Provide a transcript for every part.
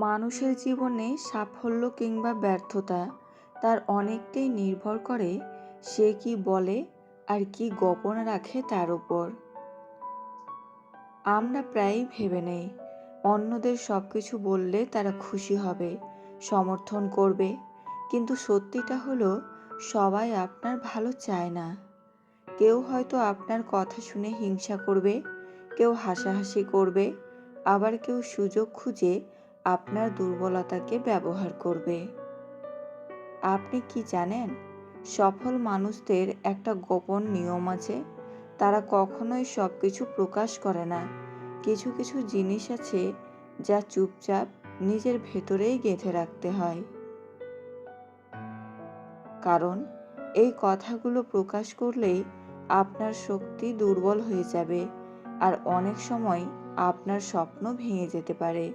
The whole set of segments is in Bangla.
মানুষের জীবনে সাফল্য কিংবা ব্যর্থতা তার অনেকটাই নির্ভর করে সে কি বলে আর কি গোপন রাখে তার উপর। আমরা প্রায়ই ভেবে নেই, অন্যদের সব কিছু বললে তারা খুশি হবে, সমর্থন করবে, কিন্তু সত্যিটা হলো সবাই আপনার ভালো চায় না। কেউ হয়তো আপনার কথা শুনে হিংসা করবে, কেউ হাসাহাসি করবে, আবার কেউ সুযোগ খুঁজে আপনার দুর্বলতাকে ব্যবহার করবে। আপনি কি জানেন, সফল মানুষদের একটা গোপন নিয়ম আছে, তারা কখনোই সব কিছু প্রকাশ করে না। কিছু কিছু জিনিস আছে যা চুপচাপ নিজের ভেতরেই গেঁথে রাখতে হয়। কারণ, এই কথাগুলো প্রকাশ করলেই আপনার শক্তি দুর্বল হয়ে যাবে, আর অনেক সময় আপনার স্বপ্ন ভেঙে যেতে পারে।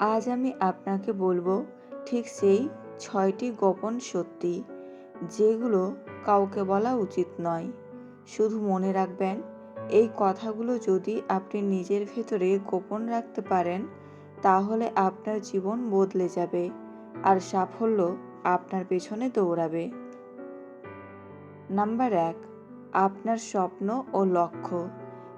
আজ আমি আপনাকে বলব, ঠিক সেই ছয়টি গোপন সত্যি, যেগুলো কাউকে বলা উচিত নয়। শুধু মনে রাখবেন, এই কথাগুলো যদি আপনি নিজের ভেতরে গোপন রাখতে পারেন, তাহলে আপনার জীবন বদলে যাবে আর সাফল্য আপনার পেছনে দৌড়াবে। নাম্বার এক, আপনার স্বপ্ন ও লক্ষ্য।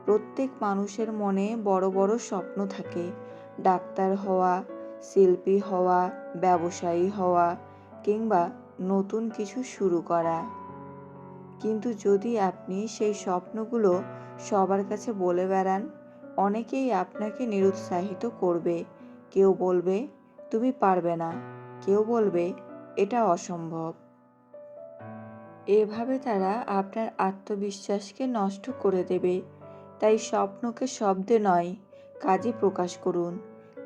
প্রত্যেক মানুষের মনে বড় বড় স্বপ্ন থাকে। ডাক্তার হওয়া, শিল্পী হওয়া, ব্যবসায়ী হওয়া কিংবা নতুন কিছু শুরু করা। কিন্তু যদি আপনি সেই স্বপ্নগুলো সবার কাছে বলে বেড়ান, অনেকেই আপনাকে নিরুৎসাহিত করবে। কেউ বলবে, তুমি পারবে না। কেউ বলবে, এটা অসম্ভব। এভাবে তারা আপনার আত্মবিশ্বাসকে নষ্ট করে দেবে। তাই স্বপ্নকে শব্দে নয় কাজে প্রকাশ করুন।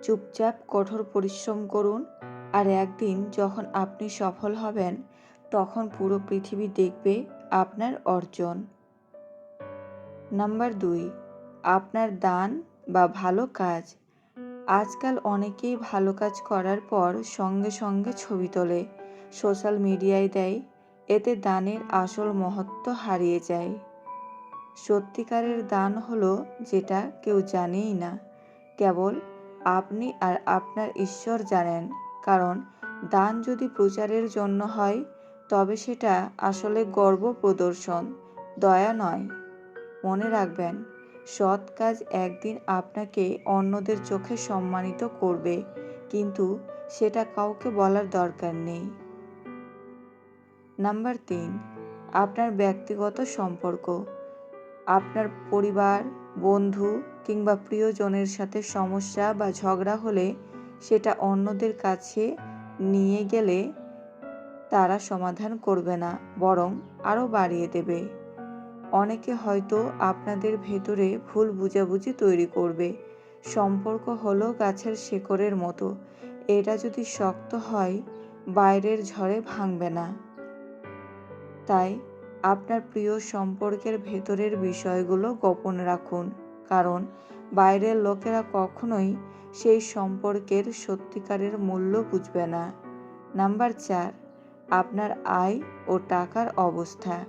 চুপচাপ, কঠোর পরিশ্রম করুন আর একদিন যখন আপনি সফল হবেন, তখন পুরো পৃথিবী দেখবে আপনার অর্জন। নাম্বার দুই, আপনার দান বা ভালো কাজ। আজকাল অনেকেই ভালো কাজ করার পর সঙ্গে সঙ্গে ছবি তোলে, সোশ্যাল মিডিয়ায় দেয়, এতে দানের আসল মহত্ব হারিয়ে যায়। সত্যিকারের দান হলো যেটা কেউ জানেই না। কেবল আপনি আর আপনার ঈশ্বর জানেন, কারণ দান যদি প্রচারের জন্য হয়, তবে সেটা আসলে গর্ব প্রদর্শন, দয়া নয়। মনে রাখবেন, সৎ কাজ একদিন আপনাকে অন্যদের চোখে সম্মানিত করবে, কিন্তু সেটা কাউকে বলার দরকার নেই। নাম্বার তিন, আপনার ব্যক্তিগত সম্পর্ক। আপনার পরিবার, বন্ধু কিংবা প্রিয়জনের সাথে সমস্যা বা ঝগড়া হলে সেটা অন্যদের কাছে নিয়ে গেলে তারা সমাধান করবে না, বরং আরও বাড়িয়ে দেবে। অনেকে হয়তো আপনাদের ভেতরে ভুল বুঝাবুঝি তৈরি করবে। সম্পর্ক হলো গাছের শেকড়ের মতো। এটা যদি শক্ত হয়, বাইরের ঝড়ে ভাঙবে না। তাই আপনার প্রিয় সম্পর্কের ভেতরের বিষয়গুলো গোপন রাখুন, কারণ বাইরের লোকেরা কখনোই সেই সম্পর্কের সত্যিকারের মূল্য বুঝবে না। নাম্বার চার, আপনার আয় ও টাকার অবস্থা।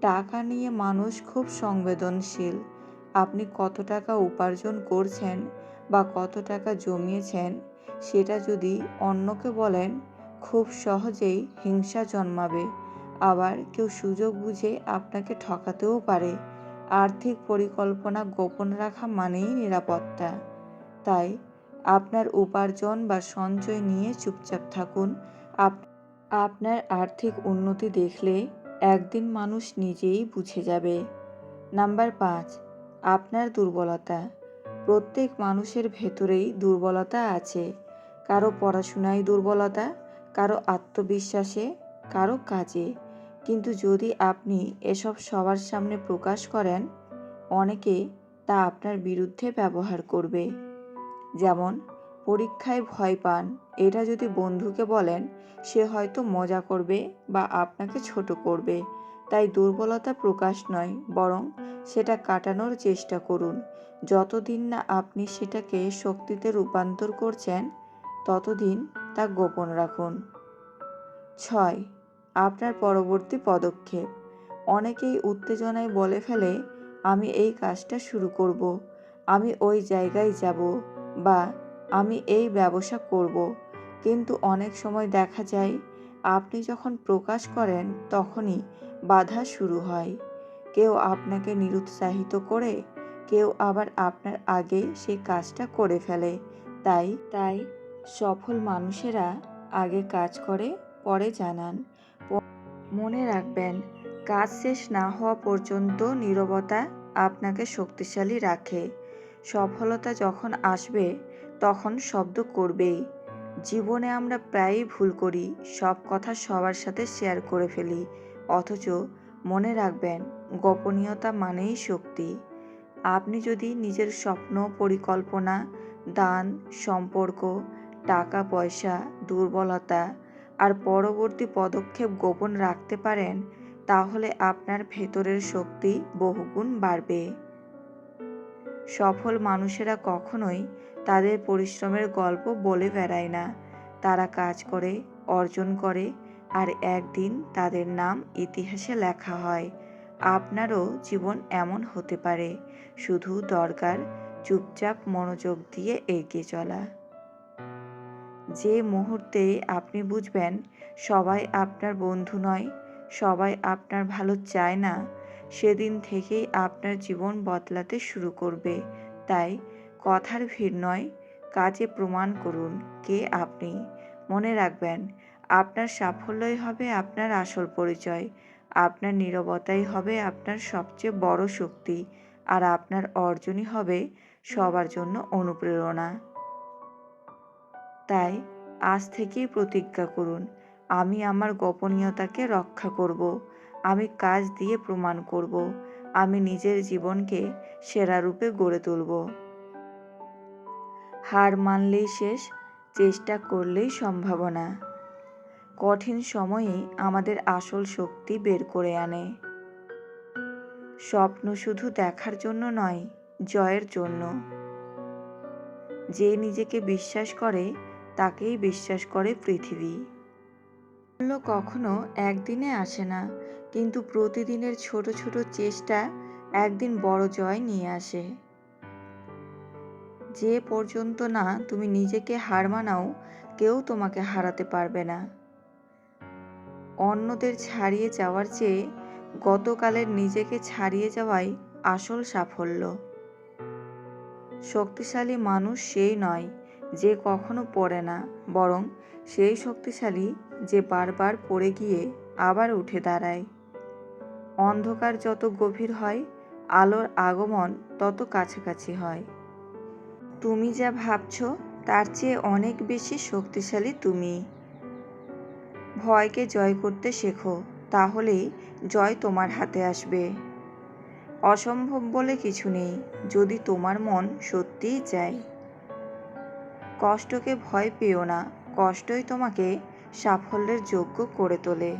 টাকা নিয়ে মানুষ খুব সংবেদনশীল। আপনি কত টাকা উপার্জন করছেন বা কত টাকা জমিয়েছেন, সেটা যদি অন্যকে বলেন, খুব সহজেই হিংসা জন্মাবে। আবার কেউ সুযোগ বুঝে আপনাকে ঠকাতেও পারে। আর্থিক পরিকল্পনা গোপন রাখা মানেই নিরাপত্তা। তাই আপনার উপার্জন বা সঞ্চয় নিয়ে চুপচাপ থাকুন। আপনার আর্থিক উন্নতি দেখলে একদিন মানুষ নিজেই বুঝে যাবে। নাম্বার পাঁচ, আপনার দুর্বলতা। প্রত্যেক মানুষের ভেতরেই দুর্বলতা আছে। কারও পড়াশোনায় দুর্বলতা, কারও আত্মবিশ্বাসে, কারও কাজে। কিন্তু যদি আপনি এসব সবার সামনে প্রকাশ করেন, অনেকে তা আপনার বিরুদ্ধে ব্যবহার করবে। যেমন, পরীক্ষায় ভয় পান, এটা যদি বন্ধুকে বলেন, সে হয়তো মজা করবে বা আপনাকে ছোট করবে। তাই দুর্বলতা প্রকাশ নয়, বরং সেটা কাটানোর চেষ্টা করুন। যতদিন না আপনি সেটাকে শক্তিতে রূপান্তর করছেন, ততদিন তা গোপন রাখুন। ছয় আপনার পরবর্তী পদক্ষেপ। অনেকেই উত্তেজনায় বলে ফেলে, আমি এই কাজটা শুরু করব। আমি ওই জায়গায় যাব বা আমি এই ব্যবসা করব। কিন্তু অনেক সময় দেখা যায়, আপনি যখন প্রকাশ করেন, তখনই বাধা শুরু হয়। কেউ আপনাকে নিরুৎসাহিত করে, কেউ আবার আপনার আগে সেই কাজটা করে ফেলে। তাই তাই সফল মানুষেরা আগে কাজ করে, পরে জানান। মনে রাখবেন, কাজ শেষ না হওয়া পর্যন্ত নীরবতা আপনাকে শক্তিশালী রাখে। সফলতা যখন আসবে, তখন শব্দ করবেই। জীবনে আমরা প্রায়ই ভুল করি, সব কথা সবার সাথে শেয়ার করে ফেলি। অথচ মনে রাখবেন, গোপনীয়তা মানেই শক্তি। আপনি যদি নিজের স্বপ্ন, পরিকল্পনা, দান, সম্পর্ক, টাকা, পয়সা, দুর্বলতা আর পরবর্তী পদক্ষেপ গোপন রাখতে পারেন, তাহলে আপনার ভেতরের শক্তি বহুগুণ বাড়বে। সফল মানুষেরা কখনোই তাদের পরিশ্রমের গল্প বলে বেড়ায় না। তারা কাজ করে, অর্জন করে, আর একদিন তাদের নাম ইতিহাসে লেখা হয়। আপনারও জীবন এমন হতে পারে, শুধু দরকার চুপচাপ মনোযোগ দিয়ে এগিয়ে চলা। যে মুহূর্তে আপনি বুঝবেন সবাই আপনার বন্ধু নয়, সবাই আপনার ভালো চায় না, সেদিন থেকেই আপনার জীবন বদলাতে শুরু করবে। তাই কথার ভিড় নয়, কাজে প্রমাণ করুন কে আপনি। মনে রাখবেন, আপনার সাফল্যই হবে আপনার আসল পরিচয়, আপনার নীরবতাই হবে আপনার সবচেয়ে বড় শক্তি, আর আপনার অর্জনই হবে সবার জন্য অনুপ্রেরণা। তাই আজ থেকেই প্রতিজ্ঞা করুন, আমি আমার গোপনীয়তাকে রক্ষা করব, আমি কাজ দিয়ে প্রমাণ করব, আমি নিজের জীবনকে সেরা রূপে গড়ে তুলব। হার মানলেই শেষ, চেষ্টা করলেই সম্ভাবনা। কঠিন সময়ে আমাদের আসল শক্তি বের করে আনে। স্বপ্ন শুধু দেখার জন্য নয়, জয়ের জন্য। যে নিজেকে বিশ্বাস করে তাকেই বিশ্বাস করে পৃথিবী। সাফল্য কখনো একদিনে আসে না, কিন্তু প্রতিদিনের ছোট ছোট চেষ্টা একদিন বড় জয় নিয়ে আসে। যে পর্যন্ত না তুমি নিজেকে হার মানাও, কেউ তোমাকে হারাতে পারবে না। অন্যদের ছাড়িয়ে যাওয়ার চেয়ে গতকালের নিজেকে ছাড়িয়ে যাওয়াই আসল সাফল্য। শক্তিশালী মানুষ সেই নয় যে কখনো পড়ে না, বরং সেই শক্তিশালী যে বারবার পড়ে গিয়ে আবার উঠে দাঁড়ায়। অন্ধকার যত গভীর হয়, আলোর আগমন তত কাছাকাছি হয়। তুমি যা ভাবছ, তার চেয়ে অনেক বেশি শক্তিশালী তুমি। ভয়কে জয় করতে শেখো, তাহলেই জয় তোমার হাতে আসবে। অসম্ভব বলে কিছু নেই, যদি তোমার মন সত্যিই চায়। কষ্টকে ভয় পেও না কষ্টই তোমাকে সাফল্যের যোগ্য করে তোলে।